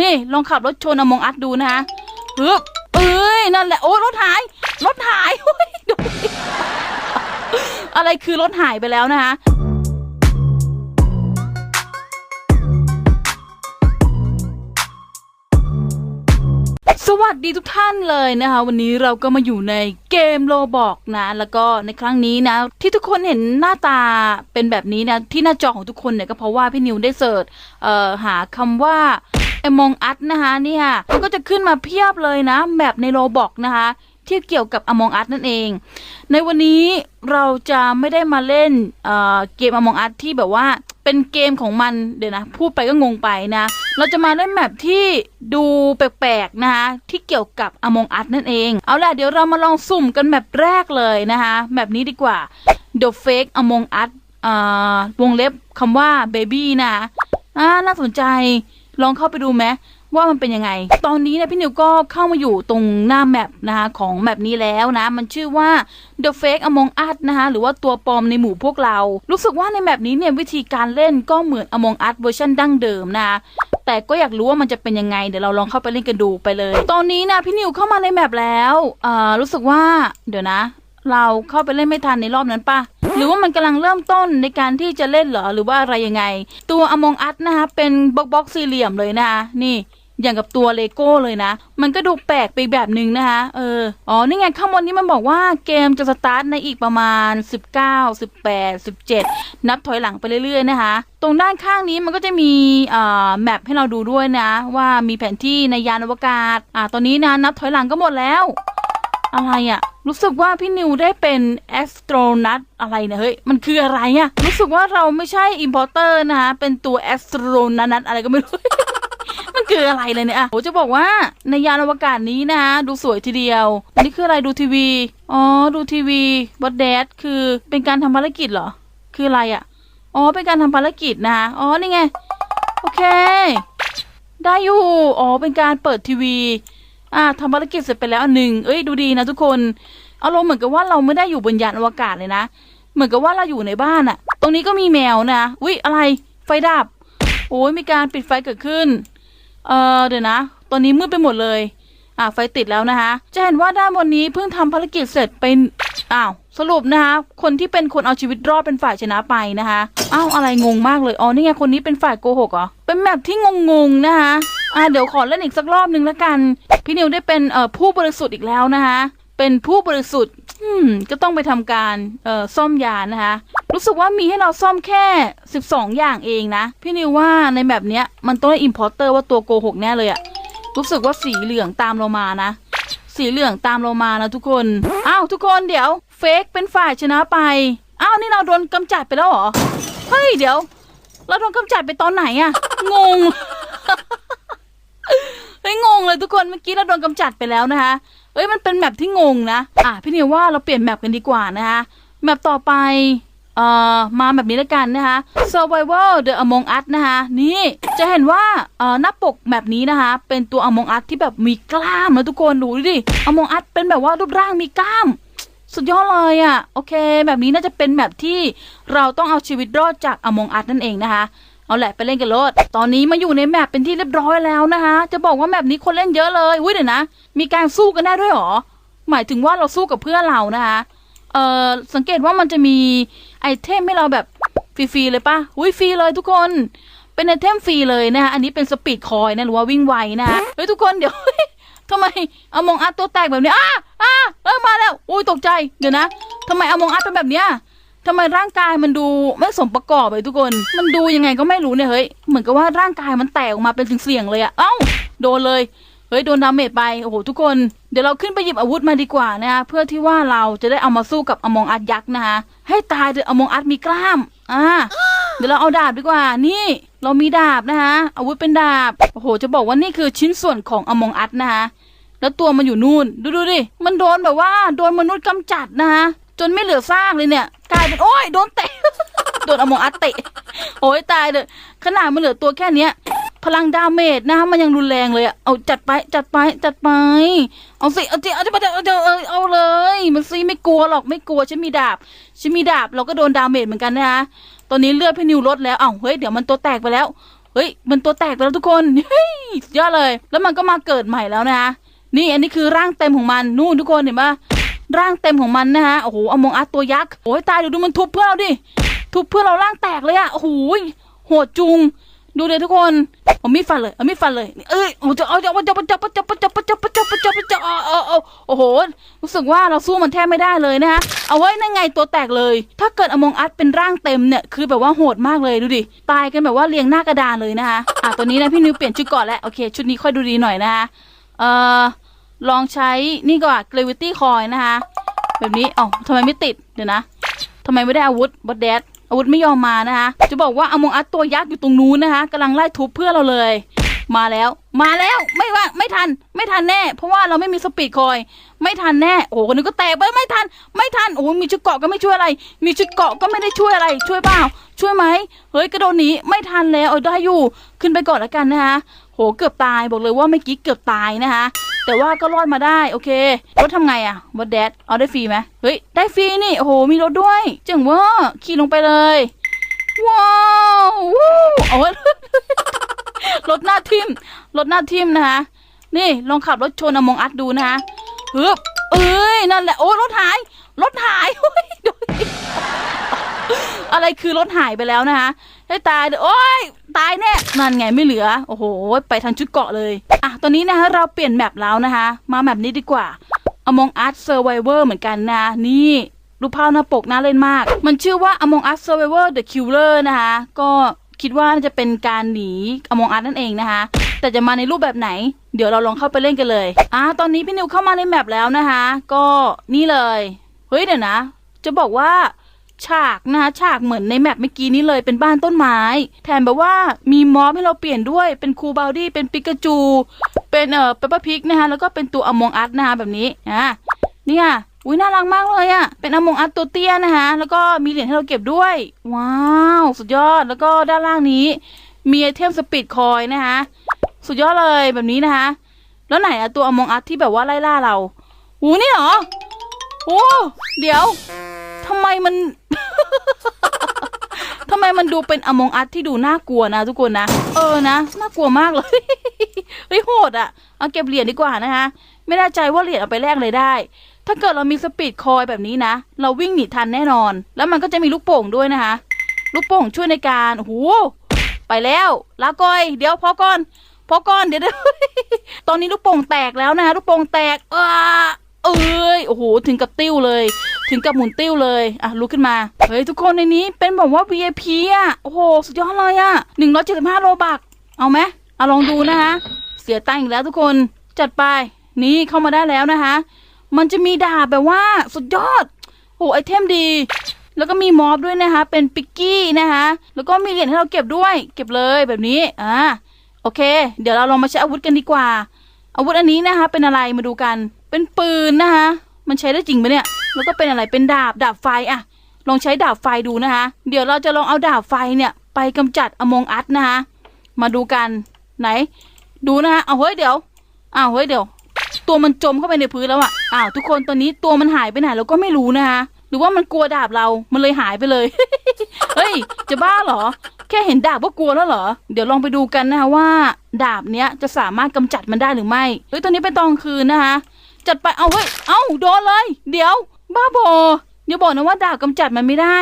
นี่ลองขับรถชนอมองอัดดูนะคะฮึบเอ้ยนั่นแหละโอ้รถหาย รถหายเฮ้ยดูอะไรคือรถหายไปแล้วนะคะสวัสดีทุกท่านเลยนะคะ วันนี้เราก็มาอยู่ในเกมโลบอกนะ แล้วก็ในครั้งนี้นะ ที่ทุกคนเห็นหน้าตาเป็นแบบนี้นะ ที่หน้าจอของทุกคนเนี่ยก็เพราะว่าพี่นิวได้เสิร์ชหาคำว่า Among Us นะคะนี่ค่ะมันก็จะขึ้นมาเพียบเลยนะแบบในโลบอกนะคะ ที่เกี่ยวกับ Among Us นั่นเอง ในวันนี้เราจะไม่ได้มาเล่นเอ่อเกม Among Us ที่แบบว่าเป็นเกมของมันเดี๋ยวนะ พูดไปก็งงไปนะ เราจะมาเล่นแมปที่ดูแปลกๆนะคะ ที่เกี่ยวกับ Among Us นั่นเอง เอาล่ะเดี๋ยวเรามาลองสุ่มกันแมปแรกเลยนะคะแบบนี้ดีกว่า The Fake Among Us อ่าวงเล็บคำว่า Baby นะอ่าน่าสนใจ ลองเข้าไปดูไหมว่ามันเป็นยังไง ตอนนี้เนี่ยพี่นิวก็เข้ามาอยู่ตรงหน้าแมปนะคะของแมปนี้แล้วนะ มันชื่อว่า The Fake Among Us นะคะหรือว่าตัวปลอมในหมู่พวกเรา รู้สึกว่าในแมปนี้เนี่ยวิธีการเล่นก็เหมือน Among Us เวอร์ชันดั้งเดิมนะคะแต่ก็อยากรู้ว่ามันจะเป็นยังไง เดี๋ยวเราลองเข้าไปเล่นกันดูไปเลย ตอนนี้นะพี่นิวเข้ามาในแมปแล้ว เอ่อรู้สึกว่าเดี๋ยวนะ เราเข้าไปเล่นไม่ทันในรอบนั้นปะหรือว่ามันกำลังเริ่มต้นในการที่จะเล่นเหรอหรือว่าอะไรยังไง ตัว Among Us นะคะเป็นบล็อกบ็อกสี่เหลี่ยมเลยนะคะนี่อย่างกับตัวเลโก้เลยนะ มันก็ดูแปลกไปแบบหนึ่งนะคะ เออ อ๋อ นี่ไงข้างบนนี้มันบอกว่าเกมจะสตาร์ทในอีกประมาณ 19 18 17 นับถอยหลังไปเรื่อยๆนะคะ ตรงด้านข้างนี้มันก็จะมีอ่าแมปให้เราดูด้วยนะ ว่ามีแผนที่ในยานอวกาศ อ่า ตอนนี้นะนับถอยหลังก็หมดแล้ว อะไรอะรู้สึกว่าพี่นิวได้เป็นแอสโตรนัทอะไรเนี่ยเฮ้ย มันคืออะไรอะรู้สึกว่าเราไม่ใช่อิมพอร์เตอร์นะคะเป็นตัวแอสโตรนัทอะไรก็ไม่รู้มันคืออะไรเลยเนี่ยอะโหจะบอกว่าในยานอวกาศนี้นะคะดูสวยทีเดียว อันนี้คืออะไรดูทีวี อ๋อ ดูทีวีวัดแดดคือเป็นการทำภารกิจเหรอ คืออะไรอะอ๋อ เป็นการทำภารกิจนะคะอ๋อ นี่ไง โอเค ได้อยู่ อ๋อ เป็นการเปิดทีวี อ่าทำภารกิจเสร็จไปแล้วอันหนึ่งเอ้ยดูดีนะทุกคนอารมณ์เหมือนกับว่าเราไม่ได้อยู่บนยานอวกาศเลยนะ เหมือนกับว่าเราอยู่ในบ้านอะตรงนี้ก็มีแมวนะอุ๊ยอะไรไฟดับ โอ้ยมีการปิดไฟเกิดขึ้น เออเดี๋ยวนะ ตอนนี้มืดไปหมดเลย อ่าไฟติดแล้วนะคะ จะเห็นว่าด้านบนนี้เพิ่งทำภารกิจเสร็จเป็นอ้าวสรุปนะคะ คนที่เป็นคนเอาชีวิตรอดเป็นฝ่ายชนะไปนะคะอ้าวอะไรงงมากเลยอ๋อนี่ไงคนนี้เป็นฝ่ายโกหกเหรอเป็นแมปที่งงๆนะคะ อ่าเดี๋ยวขอเล่นอีกสักรอบนึงละกัน พี่นิวได้เป็นเอ่อผู้บริสุทธิ์อีกแล้วนะคะเป็นผู้บริสุทธิ์อืมก็ต้องไปทำการเอ่อซ่อมยานนะคะ รู้สึกว่ามีให้เราซ่อมแค่ 12 อย่างเองนะ พี่นิวว่าในแบบเนี้ยมันต้องอิมพอร์เตอร์ว่าตัวโกหกแน่เลยอะรู้สึกว่าสีเหลืองตามเรามานะ สีเหลืองตามเรามานะทุกคน อ้าวทุกคนเดี๋ยวเฟกเป็นฝ่ายชนะไป อ้าวนี่เราโดนกำจัดไปแล้วเหรอ เฮ้ยเดี๋ยว เราโดนกำจัดไปตอนไหนอะงง เฮ้ยงงเลยทุกคนเมื่อกี้เราโดนกำจัดไปแล้วนะคะเอ้ยมันเป็นแมปที่งงนะอะพี่นิวว่าเราเปลี่ยนแมปกันดีกว่านะคะแมปต่อไปเอ่อมาแบบนี้แล้วกันนะคะ Survival The Among Us นะคะนี่จะเห็นว่าเอ่อหน้าปกแบบนี้นะคะ เป็นตัว Among Us ที่แบบมีกล้ามนะทุกคนดูดิ Among Us เป็นแบบว่ารูปร่างมีกล้าม สุดยอดเลยอะ่ะ โอเค แบบนี้น่าจะเป็นแบบที่เราต้องเอาชีวิตรอดจาก Among Us นั่นเองนะคะ เอาแหละไปเล่นกันโลดตอนนี้มาอยู่ในแมปเป็นที่เรียบร้อยแล้วนะคะ จะบอกว่าแมปนี้คนเล่นเยอะเลยอุ้ยเดี๋ยวนะ มีการสู้กันได้ด้วยหรอ หมายถึงว่าเราสู้กับเพื่อนเรานะคะ เอ่อ สังเกตว่ามันจะมีไอเทมให้เราแบบฟรีๆเลยปะอุ้ยฟรีเลยทุกคน เป็นไอเทมฟรีเลยนะคะอันนี้เป็นสปีดคอยนะหรือว่าวิ่งไวนะคะเฮ้ยทุกคนเดี๋ยวทำไมเอามองอัดตัวแตกแบบนี้อ้าอ้าเออมาแล้วอุ้ยตกใจเดี๋ยวนะทำไมเอามองอัดเป็นแบบเนี้ย ทำไมร่างกายมันดูไม่สมประกอบเลยทุกคน มันดูยังไงก็ไม่รู้เนี่ยเฮ้ย เหมือนกับว่าร่างกายมันแตกออกมาเป็นเสียงๆเลยอะเอ้า โดนเลย เฮ้ย โดนดาเมจไป โอ้โห ทุกคน เดี๋ยวเราขึ้นไปหยิบอาวุธมาดีกว่านะคะเพื่อที่ว่าเราจะได้เอามาสู้กับอมองอัดยักษ์นะคะ ให้ตายเถอะอมองอัดมีกล้าม อ่า เดี๋ยวเราเอาดาบดีกว่า นี่ เรามีดาบนะคะ อาวุธเป็นดาบ โอ้โห จะบอกว่านี่คือชิ้นส่วนของอมองอัดนะคะ แล้วตัวมันอยู่นู่น ดูดูดิ มันโดนแบบว่า โดนมนุษย์กำจัดนะคะจนไม่เหลือซากเลยเนี่ยายเป็นโอ้ยโดนเตะ โดนอมองอัดเตะ โอ้ยตายเลยขนาดมันเหลือตัวแค่เนี้ย พลังดาเมจนะมันยังรุนแรงเลยอะเอาจัดไปจัดไปจัดไป เอาสิเอาสิเอาสิเอาสิเอาเอาเอาเลย มันสิไม่กลัวหรอกไม่กลัวฉันมีดาบฉันมีดาบเราก็โดนดาเมจเหมือนกันนะคะตอนนี้เลือดพี่นิวลดแล้วเอ้าเฮ้ยเดี๋ยวมันตัวแตกไปแล้วเฮ้ยมันตัวแตกไปแล้วทุกคนเฮ้ยยอดเลย แล้วมันก็มาเกิดใหม่แล้วนะคะนี่อันนี้คือร่างเต็มของมันนู่นทุกคนเห็นปะ ร่างเต็มของมันนะฮะโอ้โหอมองอัดตัวยักษ์โอ้ยตายดูดูมันทุบเพื่อนเราดิทุบเพื่อนเราร่างแตกเลยอะโอ้โหโหดจุง ดูเลยทุกคนเอามีดฟันเลยเอามีดฟันเลยเอ้ยโอ้จะเอาจะเอาจะเอาจะเอาจะเอาจะเอาจะเอาจะเอาจะเอาจะเอาเอาเอาโอ้โหรู้สึกว่าเราสู้มันแทบไม่ได้เลยนะฮะเอาไว้นั่นไงตัวแตกเลย ถ้าเกิดอมองอัดเป็นร่างเต็มเนี่ยคือแบบว่าโหดมากเลยดูดิตายกันแบบว่าเรียงหน้ากระดานเลยนะคะอะตัวนี้นะพี่นิวเปลี่ยนชุดก่อนแล้วโอเค ชุดนี้ค่อยดูดีหน่อยนะคะเอ่อ ลองใช้นี่ก่อน gravity coin นะคะ แบบนี้อ้าทำไมไม่ติด เดี๋ยวนะทำไมไม่ได้อาวุธบอดแดดอาวุธไม่ยอมมานะคะ จะบอกว่าอมงอัดตัวยักษ์อยู่ตรงนู้นนะคะกำลังไล่ทุบเพื่อเราเลย มาแล้ว มาแล้ว ไม่ว่า ไม่ทัน ไม่ทันแน่ เพราะว่าเราไม่มีสปีดคอย ไม่ทันแน่ โอ้โหคนนึงก็แตกไป ไม่ทัน ไม่ทัน โอ้โหมีชุดเกาะก็ไม่ช่วยอะไร มีชุดเกาะก็ไม่ได้ช่วยอะไร ช่วยเปล่า ช่วยไหม เฮ้ย กระโดดหนี ไม่ทันแล้ว เอาได้อยู่ ขึ้นไปก่อนแล้วกันนะคะ โห เกือบตาย บอกเลยว่าเมื่อกี้เกือบตายนะคะ แต่ว่าก็รอดมาได้โอเครถทำไงอะบอดแดดเอาได้ฟรีไหมเฮ้ยได้ฟรีนี่โอ้โหมีรถด้วยเจ๋งเว่าขี่ลงไปเลยว้าววู้เอาไว้รถหน้าทิมรถหน้าทิมนะคะนี่ลองขับรถชนอมองอัดดูนะคะฮึบเอ้ยนั่นแหละโอ้รถหายรถหาย อะไรคือรถหายไปแล้วนะคะให้ตายเด้อโอ้ยตายแน่นั่นไงไม่เหลือ โอ้โห ไปทางชุดเกาะเลย อะ ตอนนี้นะคะเราเปลี่ยนแมปแล้วนะคะ มาแมปนี้ดีกว่า Among Us Survivor เหมือนกันนะ นี่รูปภาพหน้าปกน่าเล่นมาก มันชื่อว่า Among Us Survivor The Killer นะคะ ก็คิดว่าน่าจะเป็นการหนี Among Us นั่นเองนะคะ แต่จะมาในรูปแบบไหน เดี๋ยวเราลองเข้าไปเล่นกันเลยอ่าตอนนี้พี่นิวเข้ามาในแมปแล้วนะคะ ก็นี่เลย เฮ้ยเดี๋ยวนะ จะบอกว่า ฉากนะคะฉากเหมือนในแมปเมื่อกี้นี้เลยเป็นบ้านต้นไม้ แถมแบบว่ามีมอสให้เราเปลี่ยนด้วยเป็นครูบาวดี้เป็นปิกาจู เป็นเอ่อเปปเปอร์พิกนะคะแล้วก็เป็นตัวอมองอัดนะคะแบบนี้อะนี่ยอุ้ยน่ารักมากเลยอะ่ะ เป็นอมองอัดตัวเตี้ยนะคะ แล้วก็มีเหรียญให้เราเก็บด้วย ว้าว สุดยอด แล้วก็ด้านล่างนี้ มีไอเทมสปีดคอยนะคะ สุดยอดเลยแบบนี้นะคะ แล้วไหนอะตัวอมองอัดที่แบบว่าไล่ล่าเรา หูนี่เหรอโอ้เดี๋ยว ทำไมมัน ทำไมมันดูเป็นอมองอัดที่ดูน่ากลัวนะทุกคนนะ เออนะ น่ากลัวมากเลย เฮ้ยโหดอะเอาเก็บเหรียญดีกว่านะคะ ไม่แน่ใจว่าเหรียญเอาไปแลกเลยได้ ถ้าเกิดเรามีสปีดคอยแบบนี้นะ เราวิ่งหนีทันแน่นอน แล้วมันก็จะมีลูกโป่งด้วยนะคะ ลูกโป่งช่วยในการโอ้โหไปแล้วลาก่อย เดี๋ยวพอก่อน พอก่อนเดี๋ยวเดี๋ยวตอนนี้ลูกโป่งแตกแล้วนะคะลูกโป่งแตก เออเอ้ย โอ้โห ถึงกับติ้วเลย ถึงกับหมุนติ้วเลยอะลุกขึ้นมา เฮ้ย ทุกคนในนี้เป็นแบบว่า VIP อะ โอ้โห สุดยอดเลยอะหนึ่งร้อยเจ็ดสิบห้าโลบัก เอาไหมเอาลองดูนะคะ เสียตังค์อีกแล้วทุกคนจัดไป นี่เข้ามาได้แล้วนะคะ มันจะมีดาบแบบว่าสุดยอดโอ้ไอเทมดี แล้วก็มีมอบด้วยนะคะ เป็นปิกกี้นะคะ แล้วก็มีเหรียญให้เราเก็บด้วย เก็บเลยแบบนี้อ่าโอเค เดี๋ยวเราลองมาใช้อาวุธกันดีกว่า อาวุธอันนี้นะคะ เป็นอะไรมาดูกัน เป็นปืนนะคะ มันใช้ได้จริงปะเนี่ยแล้วก็เป็นอะไรเป็นดาบดาบไฟอะลองใช้ดาบไฟดูนะคะ เดี๋ยวเราจะลองเอาดาบไฟเนี่ย ไปกำจัดอมงอัดนะคะมาดูกันไหน ดูนะคะเอาเฮ้ยเดี๋ยวอ้าวเฮ้ยเดี๋ยว ตัวมันจมเข้าไปในพื้นแล้วอะอ้าวทุกคนตอนนี้ตัวมันหายไปไหนเราก็ไม่รู้นะคะหรือว่ามันกลัวดาบเรา มันเลยหายไปเลย เฮ้ย จะบ้าเหรอ แค่เห็นดาบก็กลัวแล้วเหรอ เดี๋ยวลองไปดูกันนะคะว่า ดาบเนี้ยจะสามารถกำจัดมันได้หรือไม่ เฮ้ย ตอนนี้เป็นตอนกลางคืนนะคะ จัดไป เอาเฮ้ย เอาโดนเลย เดี๋ยว บ้าบออย่าบอกนะว่าดาบกำจัดมันไม่ได้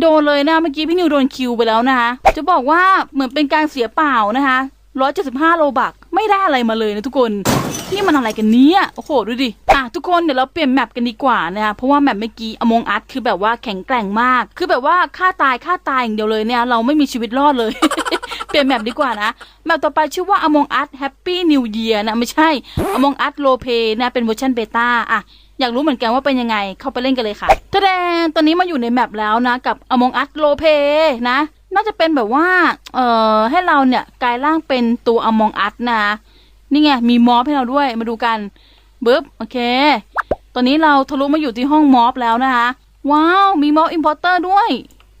โดนเลยนะเมื่อกี้พี่นิวโดนคิวไปแล้วนะคะจะบอกว่าเหมือนเป็นการเสียเปล่านะคะร้อยเจ็ดสิบห้าโลบักไม่ได้อะไรมาเลยนะทุกคนนี่มันอะไรกันเนี่ยโอ้โหดูดิอะทุกคนเดี๋ยวเราเปลี่ยนแมปกันดีกว่านะคะเพราะว่าแมปเมื่อกี้อมงอัดคือแบบว่าแข็งแกร่งมาก คือแบบว่าฆ่าตายฆ่าตายอย่างเดียวเลยเนี่ยเราไม่มีชีวิตรอดเลย ลี่ยนแมปดีกว่านะ แมปต่อไปชื่อว่า Among Us Happy New Year นะ ไม่ใช่ Among Us Role Play นะ เป็นเวอร์ชันเบต้าอะอยากรู้เหมือนกันว่าเป็นยังไง เข้าไปเล่นกันเลยค่ะแสดงตอนนี้มาอยู่ในแมปแล้วนะ กับ Among Us Role Play นะ น่าจะเป็นแบบว่า เอ่อ ให้เราเนี่ยกลายร่างเป็นตัว Among Us นะ นี่ไง มีมอฟให้เราด้วย มาดูกันบึ๊บ โอเค ตอนนี้เราทะลุมาอยู่ที่ห้องมอฟแล้วนะคะ ว้าว มีมอฟอิมพอร์เตอร์ด้วย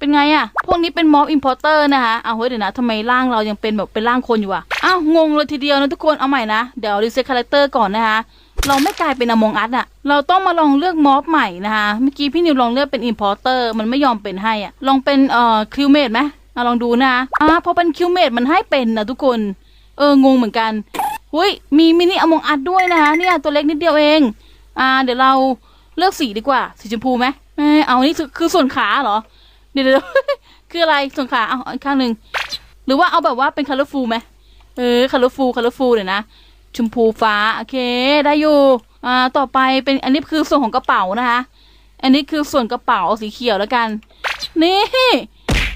เป็นไงอะพวกนี้เป็นมอฟอิมพอร์เตอร์นะคะเอาเฮ้ยเดี๋ยวนะทำไมร่างเรายังเป็นแบบเป็นร่างคนอยู่อะอ้าวงงเลยทีเดียวนะทุกคนเอาใหม่นะเดี๋ยวรีเซ็ตคาแรคเตอร์ก่อนนะคะเราไม่กลายเป็นอมองอัดอะเราต้องมาลองเลือกมอฟใหม่นะคะเมื่อกี้พี่นิวลองเลือกเป็นอิมพอร์เตอร์มันไม่ยอมเป็นให้อะลองเป็นเอ่อคิวเมดไหมอะลองดูนะอะพอเป็นคิวเมดมันให้เป็นนะทุกคนเอองงเหมือนกันหุยมีมินิอมองอัดด้วยนะคะเนี่ยตัวเล็กนิดเดียวเองอ่าเดี๋ยวเราเลือกสีดีกว่าสีชมพูไหมเอยเอานี่คือคือส่วนขาเหรอ เดี๋ยวคืออะไรส่วนขาเอาอีกข้างหนึ่งหรือว่าเอาแบบว่าเป็นคัลเลอร์ฟูไหมเออคัลเลอร์ฟูคัลเลอร์ฟูเดี๋ยวนะชมพูฟ้าโอเคได้อยู่อ่าต่อไปเป็นอันนี้คือส่วนของกระเป๋านะคะ อันนี้คือส่วนกระเป๋าสีเขียวแล้วกัน นี่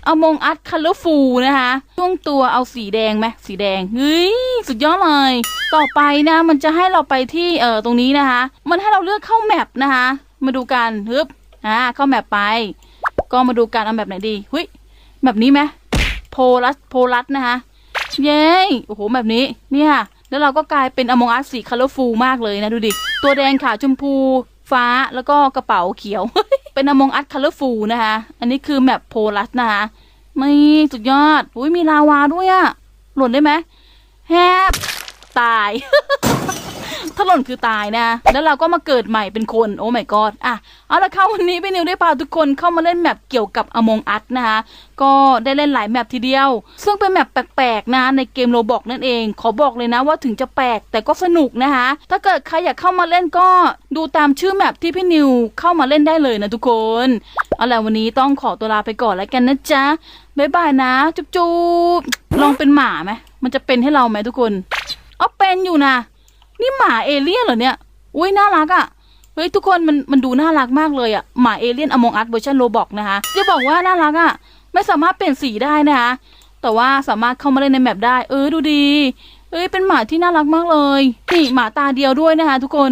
เอามงอัดคัลเลอร์ฟูนะคะช่วงตัวเอาสีแดงไหมสีแดงเฮ้ยสุดยอดเลย ต่อไปนะ มันจะให้เราไปที่เอ่อตรงนี้นะคะ มันให้เราเลือกเข้าแมปนะคะ มาดูกันฮึบอ่าเข้าแมปไป ก็มาดูกันเอาแบบไหนดีหุยแบบนี้ไหมโพลัสโพลัสนะคะเย้โอ้โหแบบนี้เนี่ย แล้วเราก็กลายเป็นอมองอัสสีคัลเลอร์ฟูลมากเลยนะดูดิ ตัวแดงขาวชมพูฟ้าแล้วก็กระเป๋าเขียว เป็นอมองอัสคัลเลอร์ฟูลนะคะ อันนี้คือแมปโพลัสนะคะไม่สุดยอดอุ้ยมีลาวาด้วยอะหล่นได้ไหมแฮบตาย ถ้าหล่นคือตายนะ แล้วเราก็มาเกิดใหม่เป็นคนโอ้ my god อะเอาละค่ะวันนี้พี่นิวได้พาทุกคนเข้ามาเล่นแมปเกี่ยวกับ Among Us นะคะก็ได้เล่นหลายแมปทีเดียว ซึ่งเป็นแมปแปลกๆนะในเกมโรบอกนั่นเอง ขอบอกเลยนะว่าถึงจะแปลกแต่ก็สนุกนะคะถ้าเกิดใครอยากเข้ามาเล่นก็ดูตามชื่อแมปที่พี่นิวเข้ามาเล่นได้เลยนะทุกคนเอาละวันนี้ต้องขอตัวลาไปก่อนแล้วกันนะจ๊ะบ๊ายบายนะ จุ๊บจุ๊บลองเป็นหมาไหมมันจะเป็นให้เราไหมทุกคนอ๋อเป็นอยู่นะ นี่หมาเอเลี่ยนเหรอเนี่ย อุ้ยน่ารักอะ่ะเฮ้ยทุกคนมันมันดูน่ารักมากเลยอะ่ะหมาเอเลี่ยนอมองอัตเวอร์ชันโรบอกนะคะจะบอกว่าน่ารักอะ่ะไม่สามารถเปลี่ยนสีได้นะคะแต่ว่าสามารถเข้ามาเล่นในแมปได้ เออดูดีเอ้ยเป็นหมาที่น่ารักมากเลยนี่หมาตาเดียวด้วยนะคะทุกคน